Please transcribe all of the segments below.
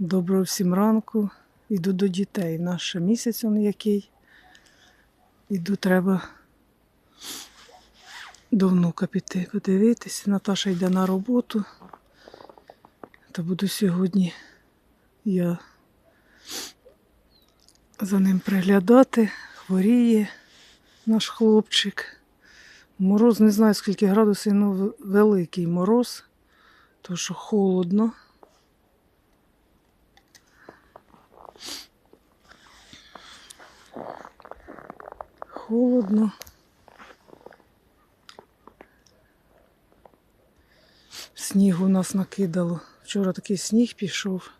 Доброго всім ранку. Іду до дітей. Наш місяць он який. Іду, треба до внука піти подивитися. Наташа йде на роботу. То буду сьогодні я за ним приглядати. Хворіє наш хлопчик. Мороз, не знаю скільки градусів, але великий мороз, тому що холодно. Холодно. Снігу у нас накидало. Вчора такий сніг пішов.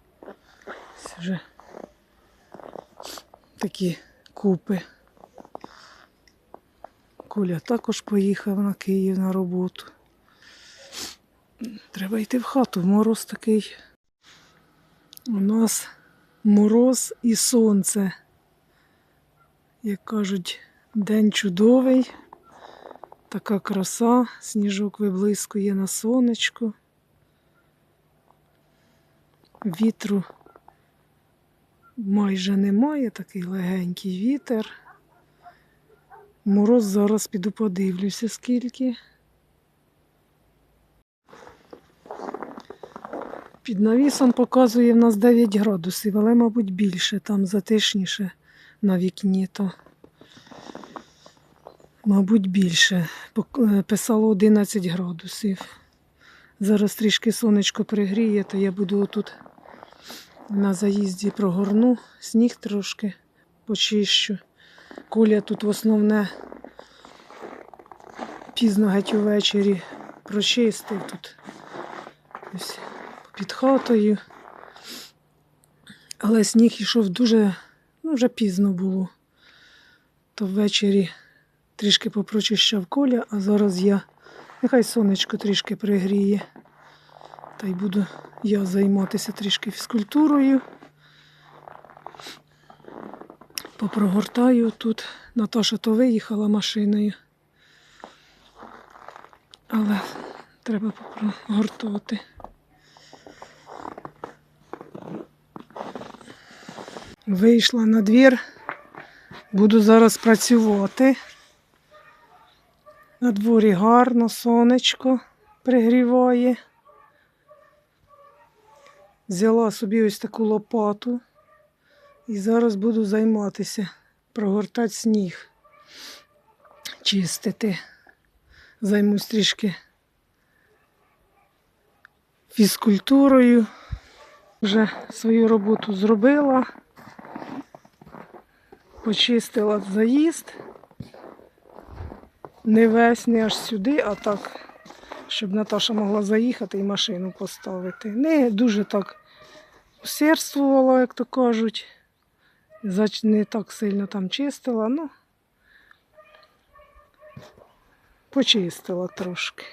Ось Вже такі купи. Коля також поїхав на Київ на роботу. Треба йти в хату, мороз такий. У нас мороз і сонце. Як кажуть, день чудовий, така краса, сніжок виблискує на сонечку. Вітру майже немає, такий легенький вітер. Мороз зараз піду подивлюся, скільки. Під навісом показує в нас 9 градусів, але, мабуть, більше, там затишніше на вікні, то, мабуть, більше. Е, Писало 11 градусів. Зараз трішки сонечко пригріє, то я буду отут на заїзді прогорну, сніг трошки почищу. Коля тут в основне пізно геть увечері прочистив тут ось під хатою. Але сніг йшов дуже, ну вже пізно було. То ввечері трішки попрочищав коля, а зараз я, нехай сонечко трішки пригріє. Та й буду я займатися трішки фізкультурою. Попрогортаю тут. Наташа то виїхала машиною. Але треба попрогортати. Вийшла на двір. Буду зараз працювати. На дворі гарно, сонечко пригріває. Взяла собі ось таку лопату. І зараз буду займатися, прогортати сніг, чистити. Займусь трішки фізкультурою. Вже свою роботу зробила, почистила заїзд. Не весь, не аж сюди, а так, щоб Наташа могла заїхати і машину поставити. Не дуже так усердствувала, як то кажуть. Не так сильно там чистила, ну почистила трошки.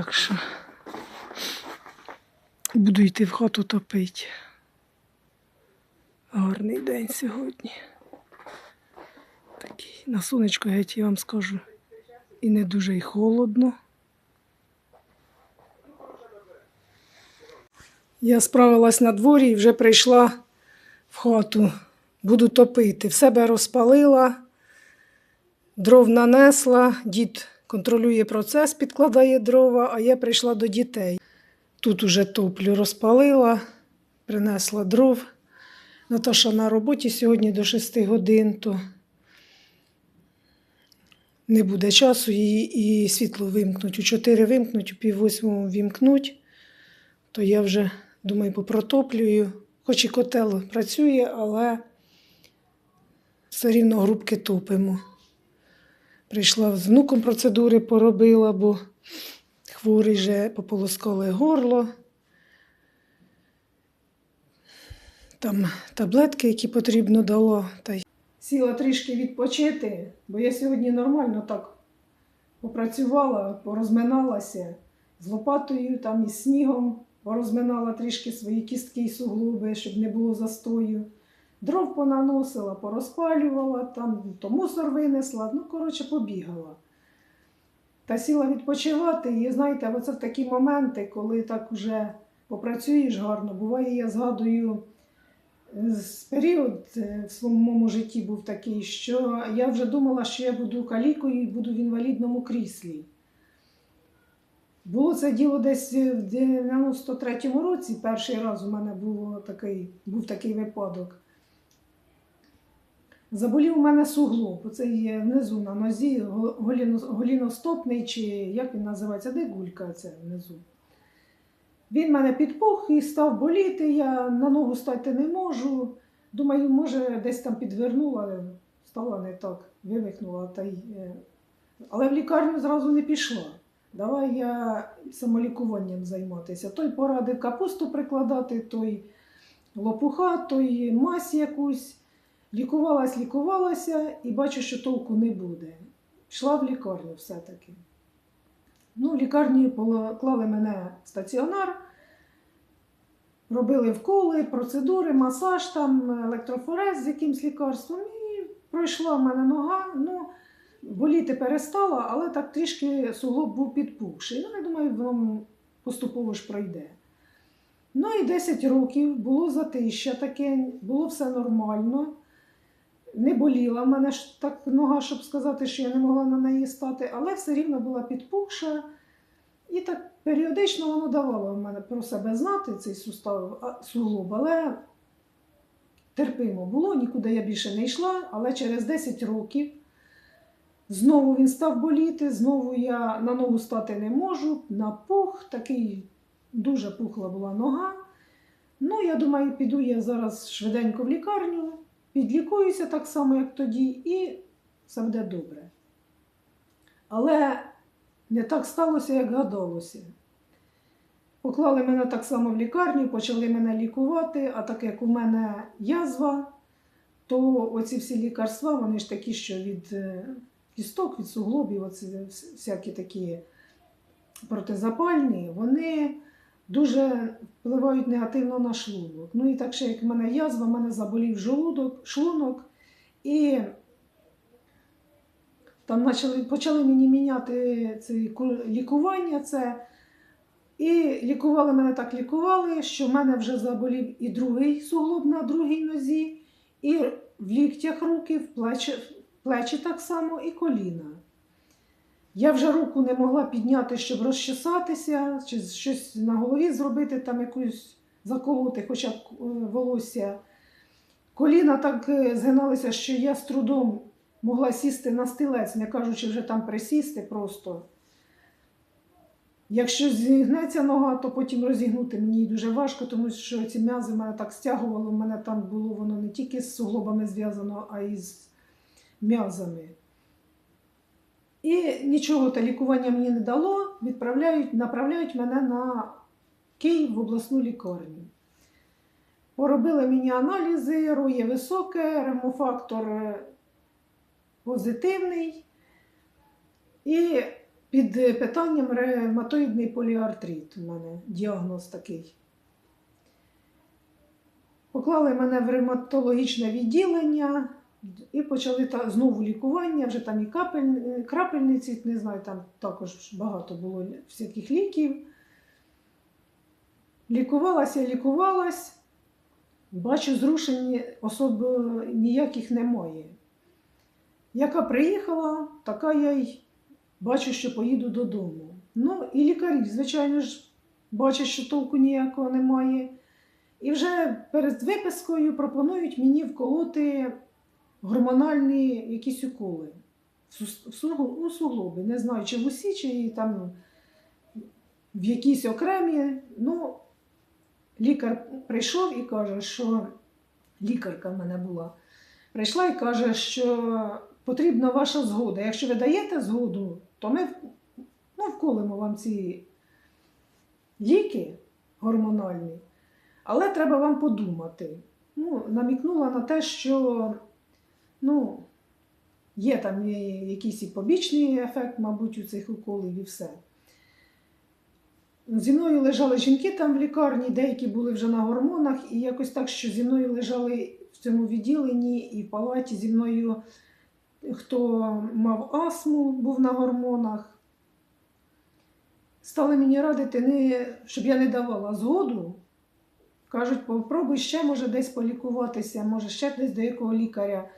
Так що буду йти в хату топити. Гарний день сьогодні. Такий на сонечко геть я вам скажу. І не дуже й холодно. Я справилась на дворі і вже прийшла в хату. Буду топити. В себе розпалила, дров нанесла, дід контролює процес, підкладає дрова, а я прийшла до дітей. Тут уже топлю розпалила, принесла дров. Наташа на роботі сьогодні до 6 годин, то не буде часу її і світло вимкнуть. У 4 вимкнуть, у пів восьмого вімкнуть, то я вже думаю, попротоплюю. Хоч і котел працює, але все рівно грубки топимо. Прийшла з внуком процедури поробила, бо хворий вже пополоскали горло. Там таблетки, які потрібно дало. Та сіла трішки відпочити, бо я сьогодні нормально так попрацювала, порозминалася з лопатою, там із снігом, порозминала трішки свої кістки і суглоби, щоб не було застою. Дров понаносила, порозпалювала, там то мусор винесла, ну, коротше, побігала. Та сіла відпочивати, і знаєте, оце в такі моменти, коли так вже попрацюєш гарно, буває, я згадую, е, період е, в своєму житті був такий, що я вже думала, що я буду калікою і буду в інвалідному кріслі. Було це діло десь в 93-му році. Перший раз у мене було такий, був такий випадок. Заболів у мене суглоб, оце є внизу на нозі, голіностопний, чи як він називається, де гулька це внизу. Він мене підпух і став боліти, я на ногу стати не можу. Думаю, може, десь там підвернула, стала не так, вивихнула. Та й, е, але в лікарню зразу не пішла. Давай я самолікуванням займатися. Той порадив капусту прикладати, той лопуха, той мазь якусь. Лікувалась, лікувалася і бачу, що толку не буде. Пішла в лікарню все-таки. Ну, в лікарні поклали мене в стаціонар, робили вколи, процедури, масаж, там, електрофорез з якимсь лікарством. І пройшла в мене нога. Ну, боліти перестала, але так трішки суглоб був підпухший. Ну, я думаю, воно поступово ж пройде. Ну і 10 років було затища таке, було все нормально. Не боліла в мене ж так нога, щоб сказати, що я не могла на неї стати, але все рівно була підпухша. І так періодично воно давало в мене про себе знати, цей сустав, суглоб, але терпимо було, нікуди я більше не йшла, але через 10 років знову він став боліти, знову я на ногу стати не можу, напух, такий дуже пухла була нога. Ну, я думаю, піду я зараз швиденько в лікарню, підлікуюся так само, як тоді, і все буде добре. Але не так сталося, як гадалося. Поклали мене так само в лікарню, почали мене лікувати, а так як у мене язва, то оці всі лікарства, вони ж такі, що від е, кісток, від суглобів, оці всякі такі протизапальні, вони дуже впливають негативно на шлунок. Ну і так ще як в мене язва, в мене заболів желудок, шлунок, і там почали, почали мені міняти це лікування. Це, і лікували мене так, лікували, що в мене вже заболів і другий суглоб на другій нозі, і в ліктях руки, в плечі, в плечі так само, і коліна. Я вже руку не могла підняти, щоб розчесатися, чи щось на голові зробити, там якусь заколоти, хоча б е, волосся. Коліна так е, згиналися, що я з трудом могла сісти на стілець, не кажучи вже там присісти просто. Якщо зігнеться нога, то потім розігнути мені дуже важко, тому що ці м'язи мене так стягувало, в мене там було воно не тільки з суглобами зв'язано, а й з м'язами. І нічого та лікування мені не дало, відправляють, направляють мене на Київ в обласну лікарню. Поробили мені аналізи, роє високе, ремофактор е, позитивний. І під питанням ревматоїдний поліартрит у мене діагноз такий. Поклали мене в ревматологічне відділення і почали та, знову лікування, вже там і капель, крапельниці, не знаю, там також багато було всяких ліків. Лікувалася, лікувалась. Бачу, зрушень особо ніяких немає. Яка приїхала, така я й бачу, що поїду додому. Ну, і лікарі, звичайно ж, бачать, що толку ніякого немає. І вже перед випискою пропонують мені вколоти гормональні якісь уколи у суглоби. Не знаю, чи в усі, чи там в якісь окремі. Ну, лікар прийшов і каже, що лікарка в мене була. Прийшла і каже, що потрібна ваша згода. Якщо ви даєте згоду, то ми ну, вколимо вам ці ліки гормональні, але треба вам подумати. Ну, намікнула на те, що ну, є там якийсь і побічний ефект, мабуть, у цих уколів і все. Зі мною лежали жінки там в лікарні, деякі були вже на гормонах, і якось так, що зі мною лежали в цьому відділенні і в палаті зі мною, хто мав астму, був на гормонах. Стали мені радити, не, щоб я не давала згоду. Кажуть, попробуй ще, може, десь полікуватися, може, ще десь до якого лікаря.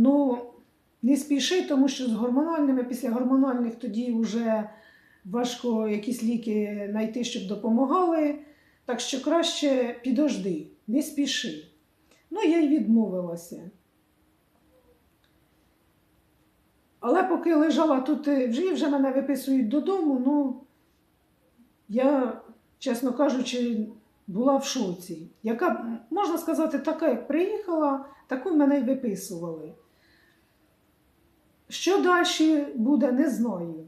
Ну, не спіши, тому що з гормональними, після гормональних тоді вже важко якісь ліки знайти, щоб допомагали. Так що краще підожди, не спіши. Ну, я й відмовилася. Але поки лежала тут, е, вже, вже мене виписують додому, ну, я, чесно кажучи, була в шоці. Яка, можна сказати, така, як приїхала, таку мене й виписували. Що далі буде, не знаю.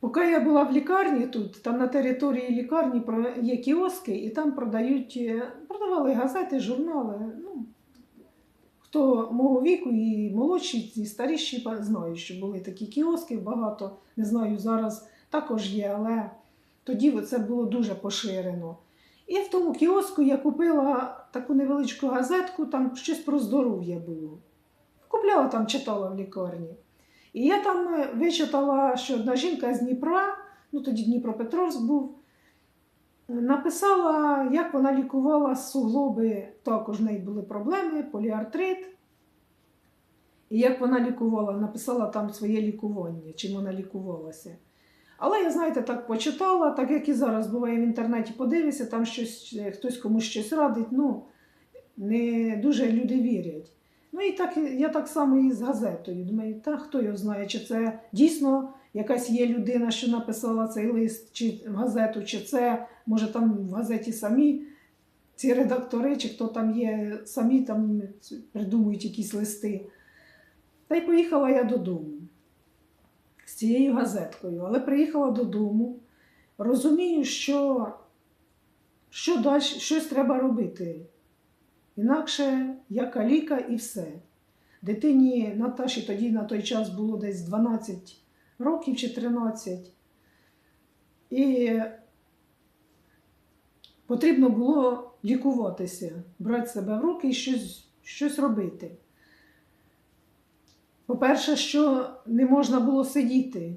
Поки я була в лікарні тут, там на території лікарні є кіоски, і там продають, е, продавали газети, журнали. Ну, хто мого віку, і молодші, і старіші знають, що були такі кіоски багато. Не знаю, зараз також є, але тоді це було дуже поширено. І в тому кіоску я купила таку невеличку газетку, там щось про здоров'я було. Купляла там, читала в лікарні. І я там е, вичитала, що одна жінка з Дніпра, ну тоді Дніпропетровськ був, написала, як вона лікувала суглоби, також в неї були проблеми, поліартрит. І як вона лікувала, написала там своє лікування, чим вона лікувалася. Але я, знаєте, так почитала, так як і зараз буває в інтернеті, подивишся, там щось, е, хтось комусь щось радить, ну, не дуже люди вірять. Ну і так я так само і з газетою. Думаю, та хто його знає, чи це дійсно якась є людина, що написала цей лист чи в газету, чи це може там в газеті самі ці редактори, чи хто там є, самі там придумують якісь листи. Та й поїхала я додому з цією газеткою. Але приїхала додому, розумію, що, що далі, щось треба робити. Інакше я каліка і все. Дитині Наташі тоді на той час було десь 12 років чи 13. І потрібно було лікуватися, брати себе в руки і щось, щось робити. По-перше, що не можна було сидіти.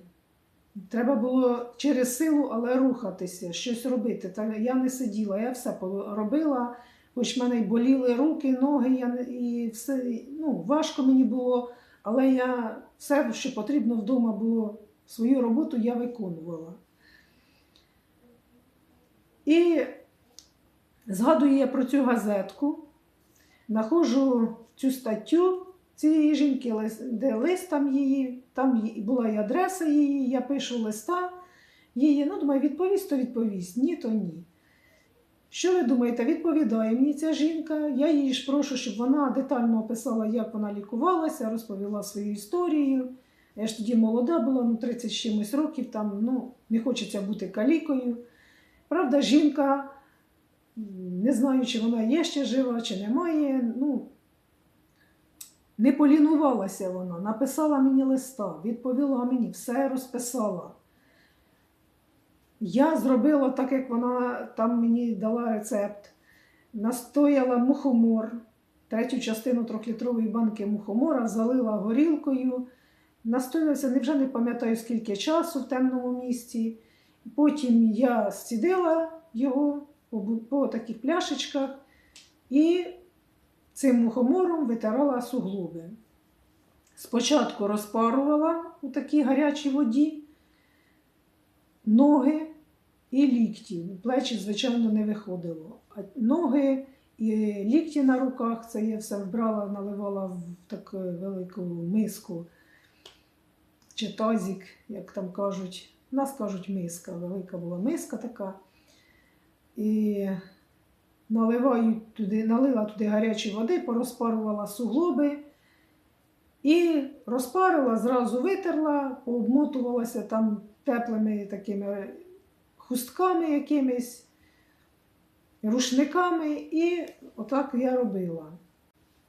Треба було через силу, але рухатися, щось робити. Та я не сиділа, я все робила, хоч в мене й боліли руки, ноги, я і все, ну, важко мені було, але я все, що потрібно вдома було, свою роботу я виконувала. І згадую я про цю газетку, знаходжу цю статтю цієї жінки, де лист там її, там була і адреса її, я пишу листа її. Ну, думаю, відповість, то відповість, ні, то ні. Що ви думаєте, відповідає мені ця жінка. Я її ж прошу, щоб вона детально описала, як вона лікувалася, розповіла свою історію. Я ж тоді молода була, ну 30 з чимось років, там ну, не хочеться бути калікою. Правда, жінка, не знаю, чи вона є ще жива, чи немає. Ну, не полінувалася вона, написала мені листа, відповіла мені, все розписала. Я зробила так, як вона там мені дала рецепт. Настояла мухомор, третю частину трьохлітрової банки мухомора, залила горілкою. Настоялася, не вже не пам'ятаю скільки часу в темному місці. Потім я зцідила його по таких пляшечках і цим мухомором витирала суглоби. Спочатку розпарувала у такій гарячій воді ноги і лікті. Плечі, звичайно, не виходило. А ноги і лікті на руках це я все вбрала, наливала в таку велику миску чи тазик, як там кажуть. У нас кажуть миска, велика була миска така. І наливаю туди, налила туди гарячої води, порозпарувала суглоби і розпарила, зразу витерла, пообмотувалася там теплими такими хустками якимись, рушниками, і отак я робила.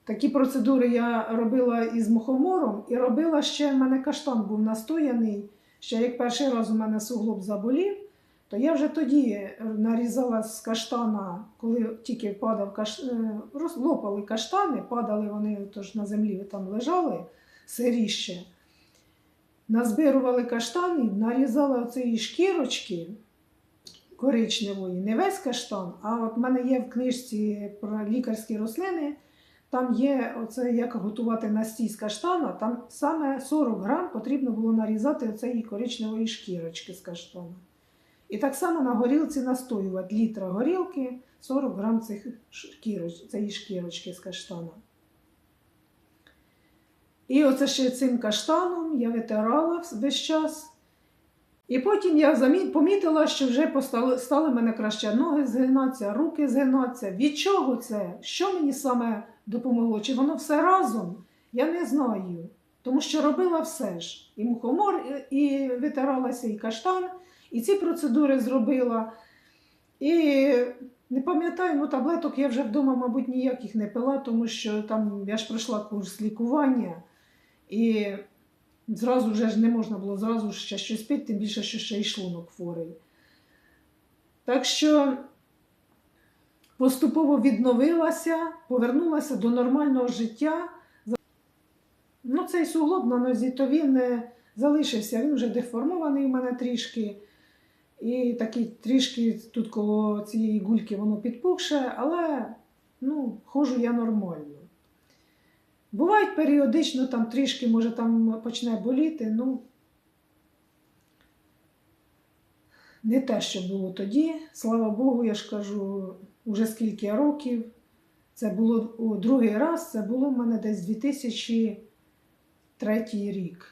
Такі процедури я робила із мухомором, і робила ще в мене каштан був настояний. Ще як перший раз у мене суглоб заболів, то я вже тоді нарізала з каштана, коли тільки падав каш... е, лопали каштани, падали вони тож на землі там лежали сиріще. Назбирували каштани, нарізала оцієї шкірочки коричневої, не весь каштан, а от в мене є в книжці про лікарські рослини. Там є оце, як готувати настій з каштана. Там саме 40 грам потрібно було нарізати оцеї коричневої шкірочки з каштана. І так само на горілці настоювати літра горілки, 40 грам цих шкіроч, цієї шкірочки з каштана. І оце ще цим каштаном я витирала весь час. І потім я помітила, що вже стали мене краще ноги згинатися, руки згинатися. Від чого це? Що мені саме допомогло? Чи воно все разом? Я не знаю. Тому що робила все ж. І мухомор, і витиралася, і каштан, і ці процедури зробила. І не пам'ятаю, ну таблеток я вже вдома, мабуть, ніяких не пила, тому що там я ж пройшла курс лікування. І Зразу вже ж не можна було зразу ще щось пити, тим більше, що ще й шлунок хворий. Так що поступово відновилася, повернулася до нормального життя. Ну, цей суглоб на нозі, то він е, залишився, він вже деформований у мене трішки. І такий трішки тут коло цієї гульки воно підпухше, але ну, ходжу я нормально. Бувають періодично там трішки, може, там почне боліти, ну не те, що було тоді. Слава Богу, я ж кажу, уже скільки років. Це було о, другий раз, це було в мене десь 2003 рік.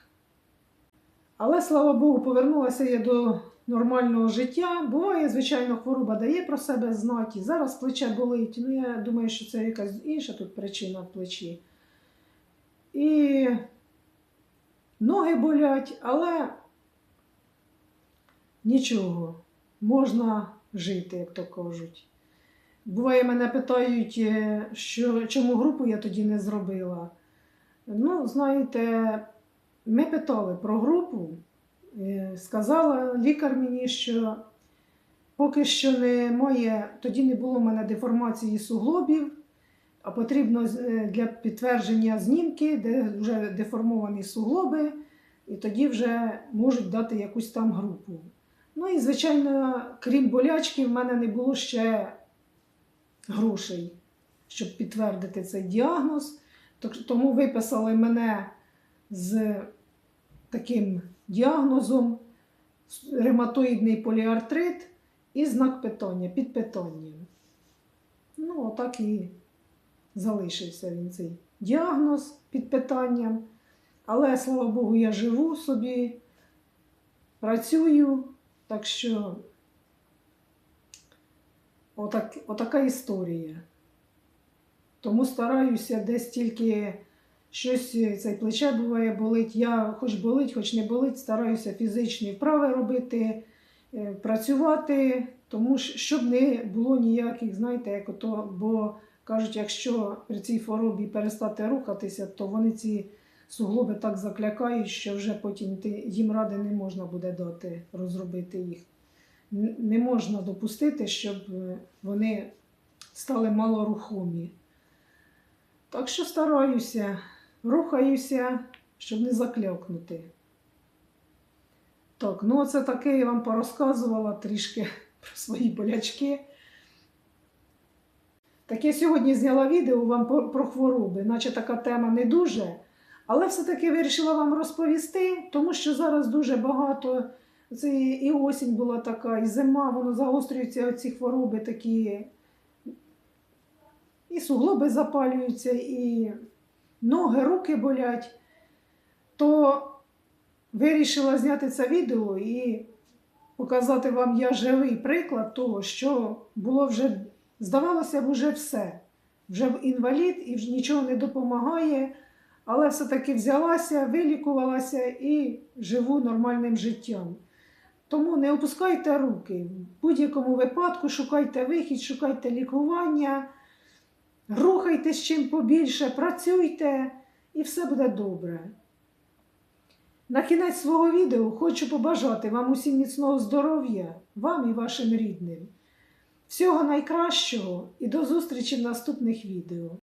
Але слава Богу, повернулася я до нормального життя. Буває, звичайно, хвороба дає про себе знати. Зараз плече болить. Ну, я думаю, що це якась інша тут причина в плечі. І ноги болять, але нічого, можна жити, як то кажуть. Буває, мене питають, е, що, чому групу я тоді не зробила. Ну, знаєте, ми питали про групу. Е, Сказала лікар мені, що поки що немає, тоді не було в мене деформації суглобів, а потрібно е, для підтвердження знімки, де вже деформовані суглоби, і тоді вже можуть дати якусь там групу. Ну і, звичайно, крім болячки, в мене не було ще грошей, щоб підтвердити цей діагноз. Тому виписали мене з таким діагнозом ревматоїдний поліартрит і знак питання, під питанням. Ну, отак і залишився він цей діагноз під питанням. Але, слава Богу, я живу собі, працюю, так що отак, отака історія. Тому стараюся десь тільки щось цей плече буває болить. Я хоч болить, хоч не болить, стараюся фізичні вправи робити, е, працювати, тому щоб не було ніяких, знаєте, як ото, бо кажуть, якщо при цій хворобі перестати рухатися, то вони ці суглоби так заклякають, що вже потім їм ради не можна буде дати розробити їх. Не можна допустити, щоб е, вони стали малорухомі. Так що стараюся, рухаюся, щоб не заклякнути. Так, ну це таке я вам порозказувала трішки про свої болячки. Так я сьогодні зняла відео вам про, хвороби, наче така тема не дуже. Але все-таки вирішила вам розповісти, тому що зараз дуже багато. Це і осінь була така, і зима, воно загострюються оці хвороби такі. І суглоби запалюються, і ноги, руки болять. То вирішила зняти це відео і показати вам я живий приклад того, що було вже, здавалося б, уже все. Вже інвалід і вже нічого не допомагає, але все-таки взялася, вилікувалася і живу нормальним життям. Тому не опускайте руки. В будь-якому випадку шукайте вихід, шукайте лікування, рухайтесь чим побільше, працюйте і все буде добре. На кінець свого відео хочу побажати вам усім міцного здоров'я, вам і вашим рідним. Всього найкращого і до зустрічі в наступних відео.